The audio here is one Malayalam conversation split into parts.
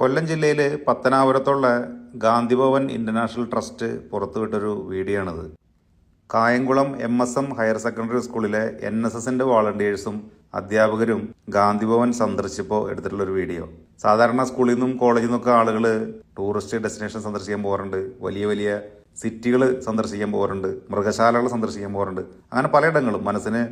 കൊല്ലം ജില്ലയിൽ പത്തനാപുരത്തുള്ള ഗാന്ധിഭവൻ ഇന്റർനാഷണൽ ട്രസ്റ്റ് പുറത്തുവിട്ടൊരു വീഡിയോ ആണിത് Kayamkulam M S M higher secondary സ്കൂളിലെ എൻ എസ് എസിന്റെ വാളണ്ടിയേഴ്സും അധ്യാപകരും ഗാന്ധിഭവൻ സന്ദർശിച്ചപ്പോൾ എടുത്തിട്ടുള്ള ഒരു വീഡിയോ. സാധാരണ സ്കൂളിൽ നിന്നും കോളേജിൽ നിന്നൊക്കെ ആളുകൾ ടൂറിസ്റ്റ് ഡെസ്റ്റിനേഷൻ സന്ദർശിക്കാൻ പോകാറുണ്ട്. വലിയ വലിയ സിറ്റികൾ സന്ദർശിക്കാൻ പോകാറുണ്ട്. മൃഗശാലകൾ സന്ദർശിക്കാൻ പോകാറുണ്ട്. അങ്ങനെ പലയിടങ്ങളും മനസ്സിന്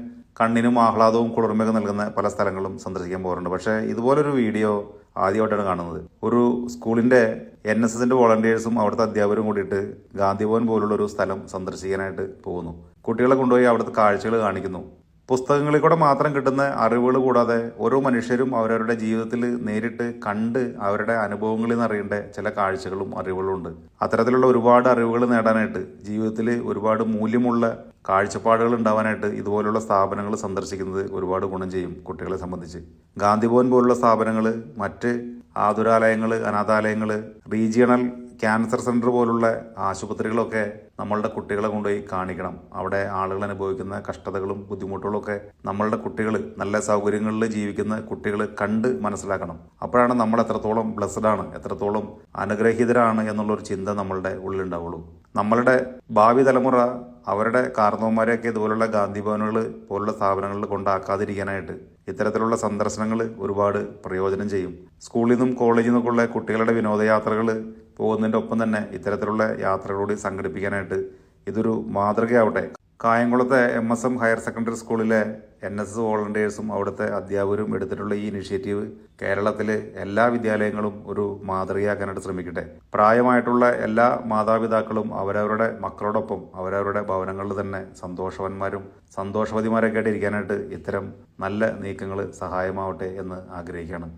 കണ്ണിനും ആഹ്ലാദവും കുളിർമയൊക്കെ നൽകുന്ന പല സ്ഥലങ്ങളും സന്ദർശിക്കാൻ പോകാറുണ്ട്. പക്ഷേ ഇതുപോലൊരു വീഡിയോ ആദ്യമായിട്ടാണ് കാണുന്നത്. ഒരു സ്കൂളിന്റെ എൻ എസ് എസിന്റെ വോളണ്ടിയേഴ്സും അവിടുത്തെ അധ്യാപകരും കൂടിയിട്ട് ഗാന്ധിഭവൻ പോലുള്ള ഒരു സ്ഥലം സന്ദർശിക്കാനായിട്ട് പോകുന്നു. കുട്ടികളെ കൊണ്ടുപോയി അവിടുത്തെ കാഴ്ചകൾ കാണിക്കുന്നു. പുസ്തകങ്ങളിൽ കൂടെ മാത്രം കിട്ടുന്ന അറിവുകൾ കൂടാതെ ഓരോ മനുഷ്യരും അവരവരുടെ ജീവിതത്തിൽ നേരിട്ട് കണ്ട് അവരുടെ അനുഭവങ്ങളിൽ നിന്ന് അറിയേണ്ട ചില കാഴ്ചകളും അറിവുകളും ഉണ്ട്. അത്തരത്തിലുള്ള ഒരുപാട് അറിവുകൾ നേടാനായിട്ട് ജീവിതത്തിൽ ഒരുപാട് മൂല്യമുള്ള കാഴ്ചപ്പാടുകൾ ഉണ്ടാവാനായിട്ട് ഇതുപോലുള്ള സ്ഥാപനങ്ങൾ സന്ദർശിക്കുന്നത് ഒരുപാട് ഗുണം ചെയ്യും കുട്ടികളെ സംബന്ധിച്ച്. ഗാന്ധിഭവൻ പോലുള്ള സ്ഥാപനങ്ങൾ മറ്റ് ആതുരാലയങ്ങൾ അനാഥാലയങ്ങൾ റീജിയണൽ ക്യാൻസർ സെന്റർ പോലുള്ള ആശുപത്രികളൊക്കെ നമ്മളുടെ കുട്ടികളെ കൊണ്ടുപോയി കാണിക്കണം. അവിടെ ആളുകൾ അനുഭവിക്കുന്ന കഷ്ടതകളും ബുദ്ധിമുട്ടുകളൊക്കെ നമ്മളുടെ കുട്ടികൾ നല്ല സൗകര്യങ്ങളിൽ ജീവിക്കുന്ന കുട്ടികൾ കണ്ട് മനസ്സിലാക്കണം. അപ്പോഴാണ് നമ്മൾ എത്രത്തോളം ബ്ലസ്ഡ് ആണ് എത്രത്തോളം അനുഗ്രഹീതരാണ് എന്നുള്ളൊരു ചിന്ത നമ്മളുടെ ഉള്ളിലുണ്ടാവുള്ളൂ. നമ്മളുടെ ഭാവി തലമുറ അവരുടെ കാർന്നവന്മാരെയൊക്കെ ഇതുപോലുള്ള ഗാന്ധി ഭവനുകൾ പോലുള്ള സ്ഥാപനങ്ങളിൽ കൊണ്ടാക്കാതിരിക്കാനായിട്ട് ഇത്തരത്തിലുള്ള സന്ദർശനങ്ങൾ ഒരുപാട് പ്രയോജനം ചെയ്യും. സ്കൂളിൽ നിന്നും കോളേജിൽ നിന്നൊക്കെയുള്ള കുട്ടികളുടെ വിനോദയാത്രകൾ പോകുന്നതിന്റെ ഒപ്പം തന്നെ ഇത്തരത്തിലുള്ള യാത്രകളോട് സംഘടിപ്പിക്കാനായിട്ട് ഇതൊരു മാതൃകയാവട്ടെ. കായംകുളത്തെ M S M higher secondary സ്കൂളിലെ എൻ എസ് എസ് വോളണ്ടിയേഴ്സും അവിടുത്തെ അധ്യാപകരും എടുത്തിട്ടുള്ള ഈ ഇനിഷ്യേറ്റീവ് കേരളത്തിലെ എല്ലാ വിദ്യാലയങ്ങളും ഒരു മാതൃകയാക്കാനായിട്ട് ശ്രമിക്കട്ടെ. പ്രായമായിട്ടുള്ള എല്ലാ മാതാപിതാക്കളും അവരവരുടെ മക്കളോടൊപ്പം അവരവരുടെ ഭവനങ്ങളിൽ തന്നെ സന്തോഷവാന്മാരും സന്തോഷവതിമാരൊക്കെ ആയിട്ട് ഇരിക്കാനായിട്ട് ഇത്തരം നല്ല നീക്കങ്ങൾ സഹായമാവട്ടെ എന്ന് ആഗ്രഹിക്കുകയാണ്.